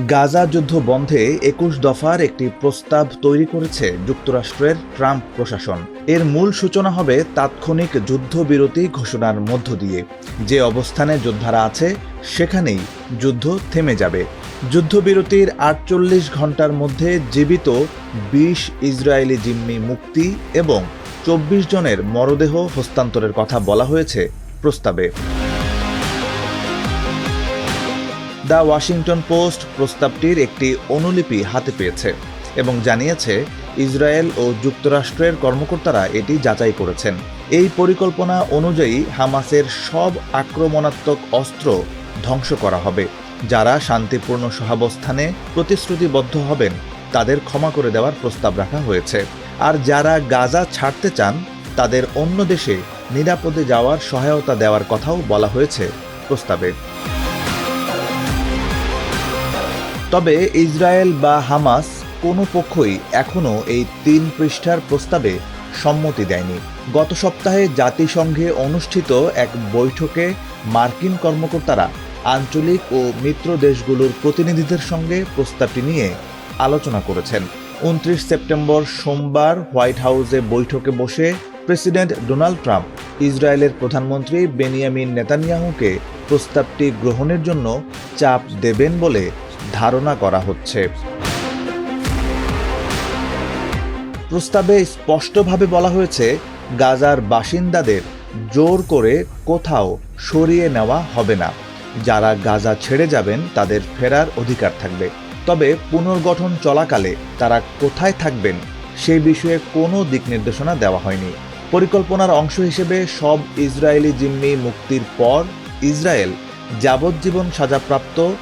গাজা যুদ্ধ বন্ধে একুশ দফার একটি প্রস্তাব তৈরি করেছে যুক্তরাষ্ট্রের ট্রাম্প প্রশাসন। এর মূল সূচনা হবে তাৎক্ষণিক যুদ্ধবিরতি ঘোষণার মধ্য দিয়ে। যে অবস্থানে যোদ্ধারা আছে, সেখানেই যুদ্ধ থেমে যাবে। যুদ্ধবিরতির আটচল্লিশ ঘণ্টার মধ্যে জীবিত বিশ ইসরায়েলি জিম্মি মুক্তি এবং চব্বিশ জনের মরদেহ হস্তান্তরের কথা বলা হয়েছে প্রস্তাবে। দ্য ওয়াশিংটন পোস্ট প্রস্তাবটির একটি অনুলিপি হাতে পেয়েছে এবং জানিয়েছে, ইসরায়েল ও যুক্তরাষ্ট্রের কর্মকর্তারা এটি যাচাই করেছেন। এই পরিকল্পনা অনুযায়ী হামাসের সব আক্রমণাত্মক অস্ত্র ধ্বংস করা হবে। যারা শান্তিপূর্ণ সহাবস্থানে প্রতিশ্রুতিবদ্ধ হবেন, তাদের ক্ষমা করে দেওয়ার প্রস্তাব রাখা হয়েছে। আর যারা গাজা ছাড়তে চান, তাদের অন্য দেশে নিরাপদে যাওয়ার সহায়তা দেওয়ার কথাও বলা হয়েছে প্রস্তাবে। তবে ইসরায়েল বা হামাস কোনো পক্ষই এখনও এই তিন পৃষ্ঠার প্রস্তাবে সম্মতি দেয়নি। গত সপ্তাহে জাতিসংঘে অনুষ্ঠিত এক বৈঠকে মার্কিন কর্মকর্তারা আঞ্চলিক ও মিত্র দেশগুলোর প্রতিনিধিদের সঙ্গে প্রস্তাবটি নিয়ে আলোচনা করেছেন। উনত্রিশ সেপ্টেম্বর সোমবার হোয়াইট হাউসে বৈঠকে বসে প্রেসিডেন্ট ডোনাল্ড ট্রাম্প ইসরায়েলের প্রধানমন্ত্রী বেনিয়ামিন নেতানিয়াহুকে প্রস্তাবটি গ্রহণের জন্য চাপ দেবেন বলে ধারণা করা হচ্ছে। প্রস্তাবে স্পষ্টভাবে বলা হয়েছে, গাজার বাসিন্দাদের জোর করে কোথাও সরিয়ে নেওয়া হবে না। যারা গাজা ছেড়ে যাবেন, তাদের ফেরার অধিকার থাকবে। তবে পুনর্গঠন চলাকালে তারা কোথায় থাকবেন সেই বিষয়ে কোনো দিক নির্দেশনা দেওয়া হয়নি। পরিকল্পনার অংশ হিসেবে সব ইসরায়েলি জিম্মি মুক্তির পর ইসরায়েল যাবজ্জীবন সাজাপ্রাপ্ত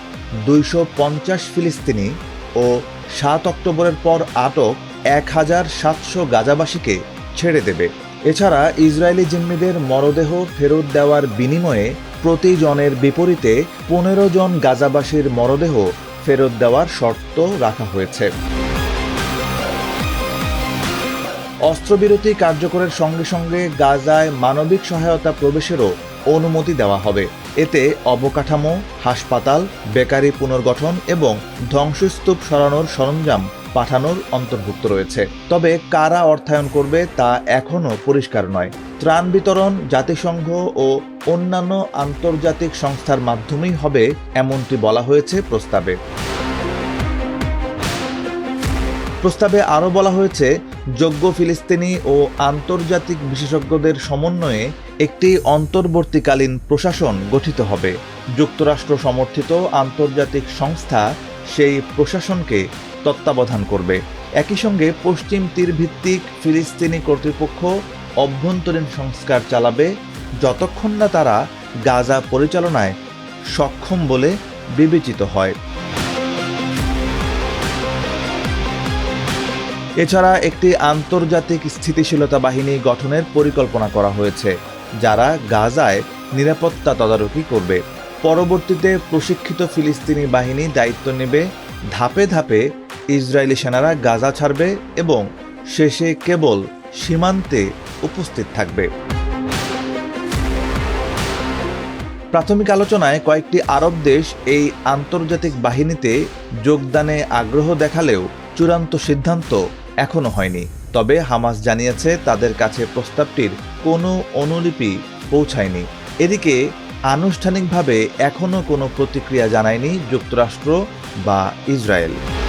দুইশো পঞ্চাশ ফিলিস্তিনি ও সাত অক্টোবরের পর আটক এক হাজার সাতশো গাজাবাসীকে ছেড়ে দেবে। এছাড়া ইসরায়েলি জিম্মিদের মরদেহ ফেরত দেওয়ার বিনিময়ে প্রতিজনের বিপরীতে পনেরো জন গাজাবাসীর মরদেহ ফেরত দেওয়ার শর্ত রাখা হয়েছে। অস্ত্রবিরতি কার্যকরের সঙ্গে সঙ্গে গাজায় মানবিক সহায়তা প্রবেশেরও অনুমতি দেওয়া হবে। এতে অবকাঠামো, হাসপাতাল, বেকারি পুনর্গঠন এবং ধ্বংসস্তূপ সরানোর সরঞ্জাম পাঠানোর অন্তর্ভুক্ত রয়েছে। তবে কারা অর্থায়ন করবে তা এখনও পরিষ্কার নয়। ত্রাণ বিতরণ, জাতিসংঘ ও অন্যান্য আন্তর্জাতিক সংস্থার মাধ্যমেই হবে এমনটি বলা হয়েছে প্রস্তাবে। প্রস্তাবে আরও বলা হয়েছে যোগ্য ফিলিস্তিনি ও আন্তর্জাতিক বিশেষজ্ঞদের সমন্বয়ে একটি অন্তর্বর্তীকালীন প্রশাসন গঠিত হবে। যুক্তরাষ্ট্র সমর্থিত আন্তর্জাতিক সংস্থা সেই প্রশাসনকে তত্ত্বাবধান করবে। একই সঙ্গে পশ্চিম তীর ভিত্তিক ফিলিস্তিনি কর্তৃপক্ষ অভ্যন্তরীণ সংস্কার চালাবে, যতক্ষণ না তারা গাজা পরিচালনায় সক্ষম বলে বিবেচিত হয়। এছাড়া একটি আন্তর্জাতিক স্থিতিশীলতা বাহিনী গঠনের পরিকল্পনা করা হয়েছে, যারা গাজায় নিরাপত্তা তদারকি করবে। পরবর্তীতে প্রশিক্ষিত ফিলিস্তিনি বাহিনী দায়িত্ব নেবে, ধাপে ধাপে ইসরায়েলি সেনারা গাজা ছাড়বে এবং শেষে কেবল সীমান্তে উপস্থিত থাকবে। প্রাথমিক আলোচনায় কয়েকটি আরব দেশ এই আন্তর্জাতিক বাহিনীতে যোগদানে আগ্রহ দেখালেও চূড়ান্ত সিদ্ধান্ত এখনও হয়নি। তবে হামাস জানিয়েছে তাদের কাছে প্রস্তাবটির কোনো অনুলিপি পৌঁছায়নি। এদিকে আনুষ্ঠানিকভাবে এখনও কোনো প্রতিক্রিয়া জানায়নি যুক্তরাষ্ট্র বা ইসরায়েল।